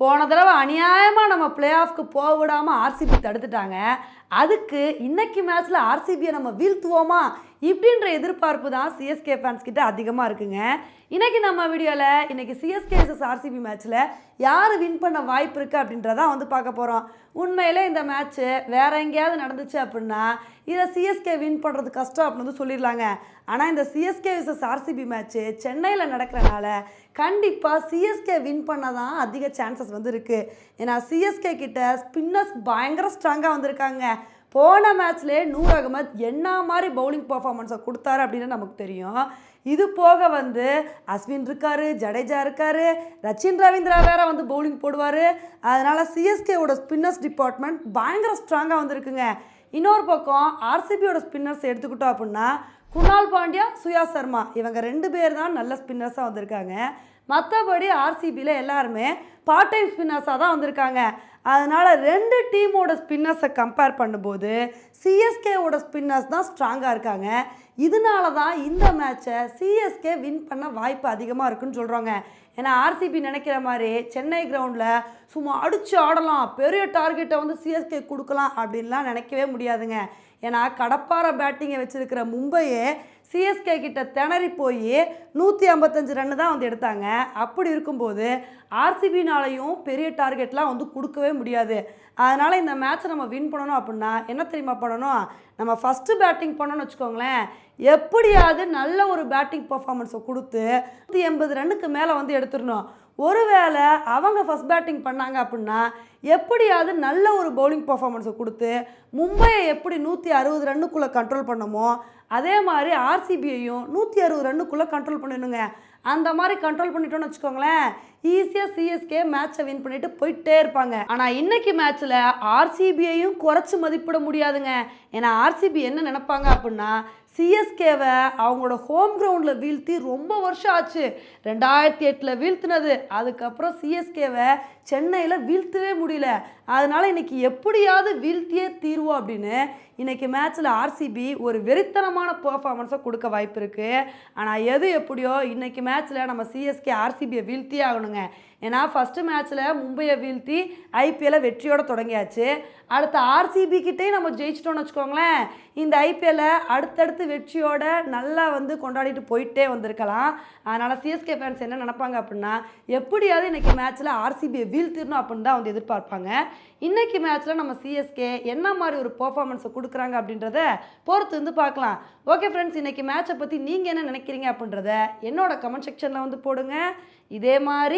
போன தடவை அநியாயமாக நம்ம பிளே ஆஃப்க்கு போக விடாமல் ஆர்சிபி தடுத்துட்டாங்க. அதுக்கு இன்னைக்கு மேட்ச்சில் ஆர்சிபியை நம்ம வீழ்த்துவோமா? இப்படின்ற எதிர்பார்ப்பு தான் சிஎஸ்கே ஃபேன்ஸ் கிட்ட அதிகமாக இருக்குங்க. இன்னைக்கு நம்ம வீடியோவில் இன்னைக்கு சிஎஸ்கே எஸ்எஸ் ஆர்சிபி மேட்ச்சில் யார் வின் பண்ண வாய்ப்பு இருக்குது அப்படின்றதான் வந்து பார்க்க போகிறோம் உண்மையிலே இந்த மேட்ச்சு வேற எங்கேயாவது நடந்துச்சு அப்படின்னா இதை சிஎஸ்கே வின் பண்ணுறது கஷ்டம் அப்படின்னு வந்து சொல்லிடலாங்க. ஆனால் இந்த சிஎஸ்கே vs ஆர்சிபி மேட்ச்சு சென்னையில் நடக்கிறனால கண்டிப்பாக சிஎஸ்கே வின் பண்ண தான் அதிக சான்சஸ் வந்து இருக்குது ஏன்னா சிஎஸ்கே கிட்ட ஸ்பின்னர்ஸ் பயங்கர ஸ்ட்ராங்காக வந்திருக்காங்க. போன மேட்ச்லேயே நூர் அகமத் என்ன மாதிரி பவுலிங் பர்ஃபார்மன்ஸை கொடுத்தாரு அப்படின்னு நமக்கு தெரியும். இது போக வந்து அஸ்வின் இருக்காரு ஜடேஜா இருக்காரு ரச்சின் ரவீந்திரா வேற வந்து பவுலிங் போடுவார். அதனால சிஎஸ்கேவோட ஸ்பின்னர்ஸ் டிபார்ட்மெண்ட் பயங்கர ஸ்ட்ராங்காக வந்துருக்குங்க. இன்னொரு பக்கம் ஆர்சிபியோட ஸ்பின்னர்ஸ் எடுத்துக்கிட்டோம் அப்படின்னா குணால் பாண்டியா சுயா சர்மா. இவங்க ரெண்டு பேர் தான் நல்ல ஸ்பின்னர்ஸாக வந்திருக்காங்க. மற்றபடி ஆர்சிபியில் எல்லாருமே பார்ட் டைம் ஸ்பின்னர்ஸாக தான் வந்திருக்காங்க. அதனால் ரெண்டு டீமோட ஸ்பின்னர்ஸை கம்பேர் பண்ணும்போது சிஎஸ்கேவோட ஸ்பின்னர்ஸ் தான் ஸ்ட்ராங்காக இருக்காங்க. இதனால தான் இந்த மேட்சை சிஎஸ்கே வின் பண்ண வாய்ப்பு அதிகமாக இருக்குன்னு சொல்கிறாங்க ஏன்னா ஆர்சிபி நினைக்கிற மாதிரி சென்னை கிரவுண்டில் சும்மா அடித்து ஆடலாம் பெரிய டார்கெட்டை வந்து சிஎஸ்கே கொடுக்கலாம் அப்படின்லாம் நினைக்கவே முடியாதுங்க. ஏன்னா கடப்பார பேட்டிங்கை வச்சுருக்கிற மும்பை é சிஎஸ்கே கிட்ட திணறி போய் நூற்றி ஐம்பத்தஞ்சு ரன்னு தான் வந்து எடுத்தாங்க. அப்படி இருக்கும்போது ஆர்சிபினாலையும் பெரிய டார்கெட்லாம் வந்து கொடுக்கவே முடியாது. அதனால் இந்த மேட்ச்சை நம்ம வின் பண்ணணும் அப்படின்னா என்ன தெரியுமா பண்ணணும்? நம்ம ஃபஸ்ட்டு பேட்டிங் பண்ணோன்னு வச்சுக்கோங்களேன். எப்படியாவது நல்ல ஒரு பேட்டிங் பர்ஃபார்மன்ஸை கொடுத்து நூற்றி எண்பது ரன்னுக்கு மேலே வந்து எடுத்துடணும். ஒருவேளை அவங்க ஃபஸ்ட் பேட்டிங் பண்ணாங்க அப்படின்னா எப்படியாவது நல்ல ஒரு பவுலிங் பர்ஃபார்மன்ஸை கொடுத்து மும்பையை எப்படி நூற்றி அறுபது ரன்னுக்குள்ளே கண்ட்ரோல் பண்ணமோ அதே மாதிரி ஆர்சிபியையும் நூற்றி அறுபது ரன்னுக்குள்ளே கண்ட்ரோல் பண்ணிடணுங்க. அந்த மாதிரி கண்ட்ரோல் பண்ணிட்டோம்னு வச்சுக்கோங்களேன் ஈஸியாக சிஎஸ்கே மேட்சை வின் பண்ணிட்டு போயிட்டே இருப்பாங்க. ஆனால் இன்னைக்கு மேட்ச்சில் ஆர்சிபியையும் குறைச்சி மதிப்பிட முடியாதுங்க. ஏன்னா ஆர்சிபி என்ன நினைப்பாங்க அப்படின்னா சிஎஸ்கேவை அவங்களோட ஹோம் கிரவுண்டில் வீழ்த்தி ரொம்ப வருஷம் ஆச்சு. ரெண்டாயிரத்தி எட்டில் வீழ்த்தினது. அதுக்கப்புறம் சிஎஸ்கேவை சென்னையில் வீழ்த்தவே முடியல. அதனால் இன்னைக்கு எப்படியாவது வீழ்த்தியே தீர்வோம் அப்படின்னு இன்னைக்கு மேட்ச்சில் ஆர்சிபி ஒரு வெறித்தனமான பர்ஃபார்மன்ஸை கொடுக்க வாய்ப்பு இருக்குது ஆனால் எது எப்படியோ இன்னைக்கு மேட்ச்சில் நம்ம சிஎஸ்கே ஆர்சிபியை வீழ்த்தியே ஆகணுங்க ஏன்னா ஃபஸ்ட்டு மேட்ச்சில் மும்பையை வீழ்த்தி ஐபிஎல்லை வெற்றியோட தொடங்கியாச்சு. அடுத்த ஆர்சிபி கிட்டே நம்ம ஜெயிச்சிட்டோம்னு வச்சுக்கோங்களேன். இந்த ஐபிஎல்லை அடுத்தடுத்து வெற்றியோட நல்லா வந்து கொண்டாடிட்டு போயிட்டே வந்திருக்கலாம். அதனால் சிஎஸ்கே ஃபேன்ஸ் என்ன நினப்பாங்க அப்படின்னா எப்படியாவது இன்றைக்கி மேட்ச்சில் ஆர்சிபியை வீழ்த்திடணும் அப்படின்னு தான் வந்து எதிர்பார்ப்பாங்க. இன்றைக்கி மேட்ச்சில் நம்ம சிஎஸ்கே என்ன மாதிரி ஒரு பர்ஃபார்மன்ஸை கொடுக்குறாங்க அப்படின்றத பொறுத்து வந்து பார்க்கலாம். ஓகே ஃப்ரெண்ட்ஸ் இன்றைக்கி மேட்ச்சை பற்றி நீங்கள் என்ன நினைக்கிறீங்க அப்படின்றத என்னோட கமெண்ட் செக்ஷனில் வந்து போடுங்க. இதே மாதிரி